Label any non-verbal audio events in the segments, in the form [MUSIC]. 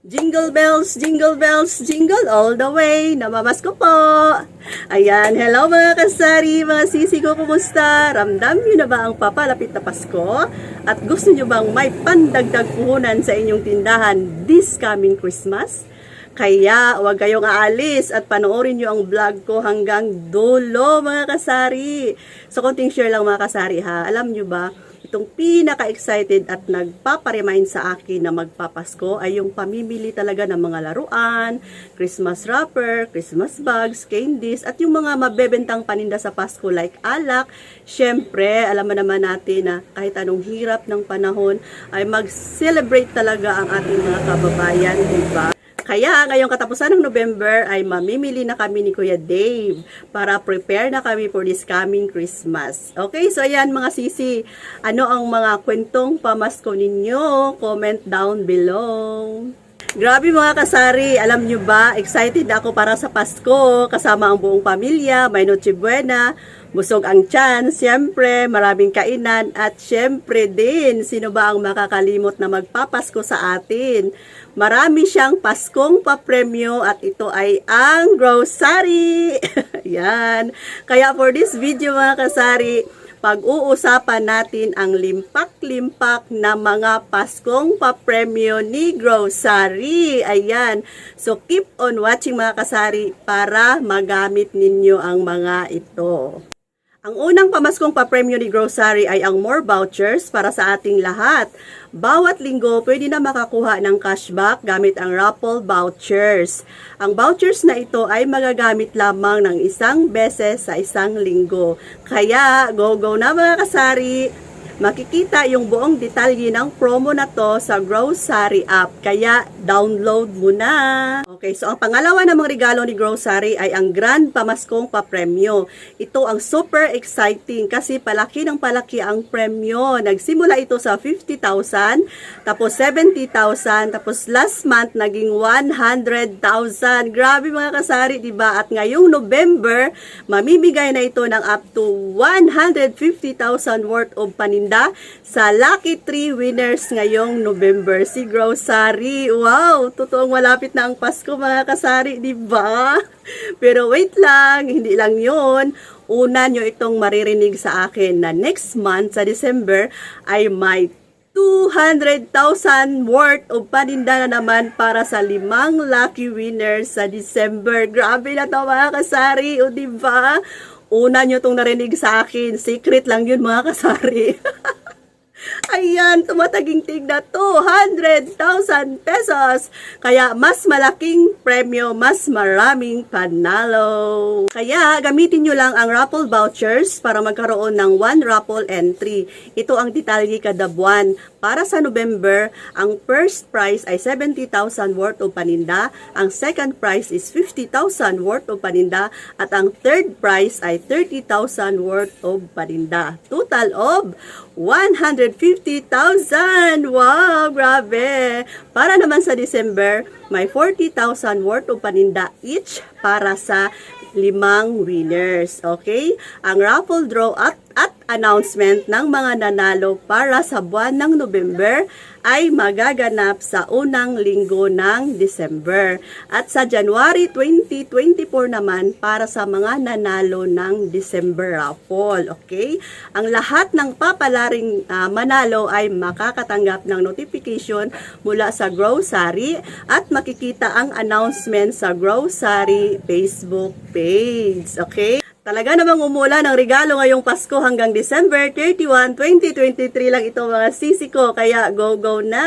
Jingle bells, jingle bells, jingle all the way. Namamas ko po. Ayan, hello mga kasari, mga sisi ko, kumusta? Ramdam nyo na ba ang papalapit na Pasko? At gusto nyo bang may pandagdag puhunan sa inyong tindahan this coming Christmas? Kaya huwag kayong aalis at panoorin nyo ang vlog ko hanggang dulo mga kasari. So konting share lang mga kasari ha. Alam nyo ba, itong pinaka-excited at nagpaparemind sa akin na magpapasko ay yung pamimili talaga ng mga laruan, Christmas wrapper, Christmas bags, candies, at yung mga mabebentang paninda sa Pasko like alak. Siyempre, alam mo naman natin na kahit anong hirap ng panahon ay mag-celebrate talaga ang ating mga kababayan, di ba? Kaya ngayong katapusan ng November ay mamimili na kami ni Kuya Dave para prepare na kami for this coming Christmas. Okay, so ayan mga sisi, ano ang mga kwentong pamasko ninyo? Comment down below. Grabe mga kasari, alam nyo ba, excited ako para sa Pasko, kasama ang buong pamilya, may Noche Buena, busog ang tiyan, siyempre, maraming kainan, at siyempre din, sino ba ang makakalimot na magpapasko sa atin? Marami siyang Paskong papremyo at ito ay ang grocery. [LAUGHS] Yan. Kaya for this video mga kasari, pag-uusapan natin ang limpak-limpak na mga Paskong papremyo ni Grocery. Ayan. So, keep on watching mga kasari para magamit ninyo ang mga ito. Ang unang pamaskong papremyo ni Grocery ay ang more vouchers para sa ating lahat. Bawat linggo, pwede na makakuha ng cashback gamit ang raffle vouchers. Ang vouchers na ito ay magagamit lamang ng isang beses sa isang linggo. Kaya, go-go na mga kasari! Makikita yung buong detalye ng promo na to sa Grocery app. Kaya, download mo na. Okay, so ang pangalawa namang regalo ni Grocery ay ang Grand Pamaskong Papremyo. Ito ang super exciting kasi palaki ng palaki ang premyo. Nagsimula ito sa 50,000, tapos 70,000, tapos last month naging 100,000. Grabe mga kasari, di ba? At ngayong November, mamibigay na ito ng up to 150,000 worth of paninda sa Lucky 3 winners ngayong November. Si Grocery. Wow! Totoong malapit na ang Pasko mga kasari, di ba? Pero wait lang, hindi lang yon Una nyo itong maririnig sa akin na next month sa December ay may 200,000 worth of paninda na naman para sa limang lucky winners sa December. Grabe na to mga kasari, o di ba? Una nyo itong narinig sa akin. Secret lang yun mga kasari. [LAUGHS] Ayan, tumataging tig na 200,000 pesos. Kaya mas malaking premyo, mas maraming panalo. Kaya gamitin nyo lang ang raffle vouchers para magkaroon ng one raffle entry. Ito ang detalye kada buwan. Para sa November, ang first prize ay 70,000 worth of paninda, ang second prize is 50,000 worth of paninda, at ang third prize ay 30,000 worth of paninda. Total of 150,000! Wow, grabe! Para naman sa December, may 40,000 worth of paninda each para sa limang winners. Okay? Ang raffle draw at, announcement ng mga nanalo para sa buwan ng November ay magaganap sa unang linggo ng December. At sa January 2024 naman para sa mga nanalo ng December raffle. Okay? Ang lahat ng papalaring ah, manalo ay makakatanggap ng notification mula sa Grocery at makikita ang announcement sa Grocery Facebook page. Okay? Talaga namang umula ng regalo ngayong Pasko hanggang December 31, 2023 lang ito mga sisi ko. Kaya go go na!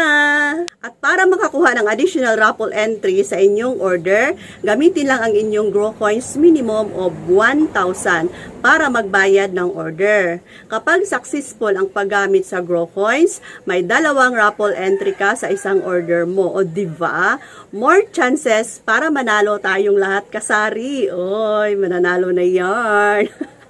At para makakuha ng additional raffle entry sa inyong order, gamitin lang ang inyong Grow Coins minimum of 1,000 para magbayad ng order. Kapag successful ang paggamit sa Grow Coins, may dalawang raffle entry ka sa isang order mo. O di ba? More chances para manalo tayong lahat kasari. Oy, mananalo na yarn. [LAUGHS]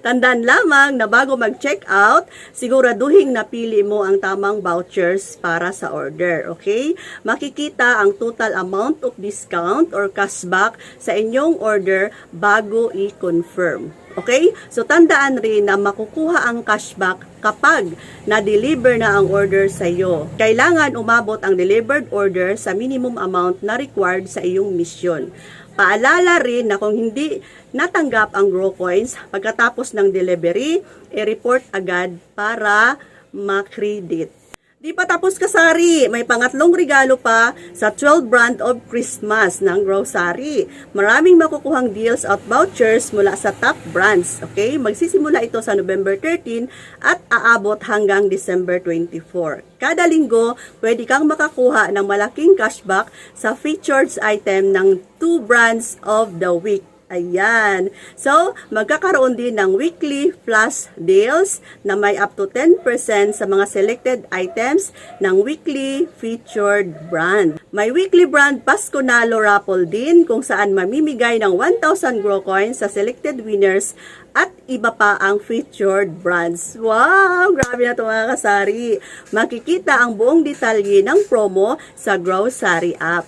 Tandaan lamang na bago mag-check out, siguraduhin napili mo ang tamang vouchers para sa order, okay? Makikita ang total amount of discount or cashback sa inyong order bago i-confirm. Okay? So, tandaan rin na makukuha ang cashback kapag na-deliver na ang order sa iyo. Kailangan umabot ang delivered order sa minimum amount na required sa iyong mission. Paalala rin na kung hindi natanggap ang Grow Coins pagkatapos ng delivery, i-report agad para makredit. Di pa tapos kasari, may pangatlong regalo pa sa 12 brand of Christmas ng Grocery. Maraming makukuhang deals at vouchers mula sa top brands. Okay? Magsisimula ito sa November 13 at aabot hanggang December 24. Kada linggo, pwede kang makakuha ng malaking cashback sa featured item ng two brands of the week. Ayan. So, magkakaroon din ng weekly flash deals na may up to 10% sa mga selected items ng weekly featured brand. May weekly brand Pasconalo raffle din kung saan mamimigay ng 1,000 grow coins sa selected winners at iba pa ang featured brands. Wow! Grabe na ito mga kasari. Makikita ang buong detalye ng promo sa Grocery app.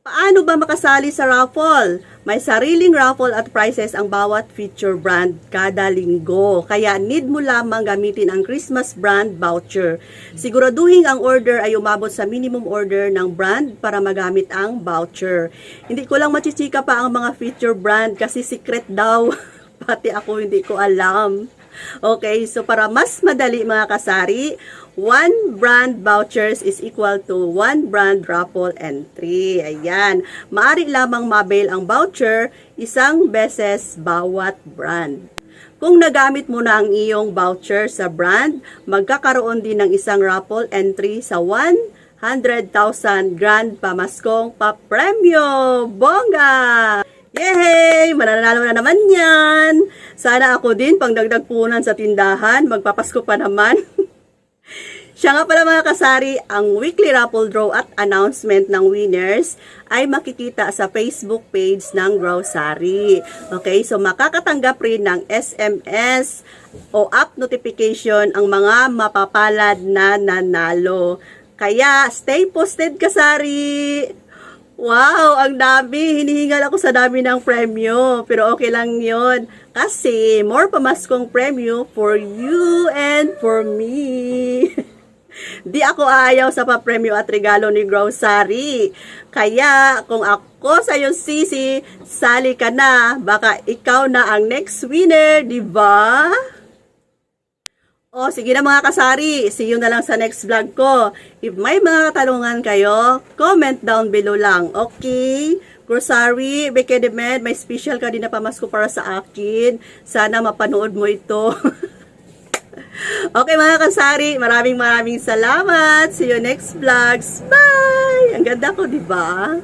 Paano ba makasali sa raffle? May sariling raffle at prizes ang bawat feature brand kada linggo. Kaya need mo lamang gamitin ang Christmas brand voucher. Siguraduhin ang order ay umabot sa minimum order ng brand para magamit ang voucher. Hindi ko lang machichika pa ang mga feature brand kasi secret daw. [LAUGHS] Pati ako hindi ko alam. Okay, so para mas madali mga kasari, one brand vouchers is equal to one brand raffle entry. Ayan. Maari lamang mabail ang voucher isang beses bawat brand. Kung nagamit mo na ang iyong voucher sa brand, magkakaroon din ng isang raffle entry sa 100,000 grand pamaskong papremyo. Bongga! Yay! Mananalo na naman yan! Sana ako din, pang dagdag punan sa tindahan, magpapasko pa naman. [LAUGHS] Siya nga pala mga kasari, ang weekly raffle draw at announcement ng winners ay makikita sa Facebook page ng Grocery. Okay, so makakatanggap rin ng SMS o app notification ang mga mapapalad na nanalo. Kaya, stay posted kasari! Wow, ang dami. Hinihingal ako sa dami ng premyo. Pero okay lang yon Kasi more pamaskong premyo for you and for me. [LAUGHS] Di ako ayaw sa papremyo at regalo ni Grocery. Kaya kung ako sa iyong sisi, sali ka na. Baka ikaw na ang next winner, di ba? O, sige na mga kasari. See you na lang sa next vlog ko. If may mga katanungan kayo, comment down below lang. Okay? Grocery, Beke de Med, may special ka din na pamasko para sa akin. Sana mapanood mo ito. [LAUGHS] okay mga kasari, maraming maraming salamat. See you next vlogs. Bye! Ang ganda ko, di ba?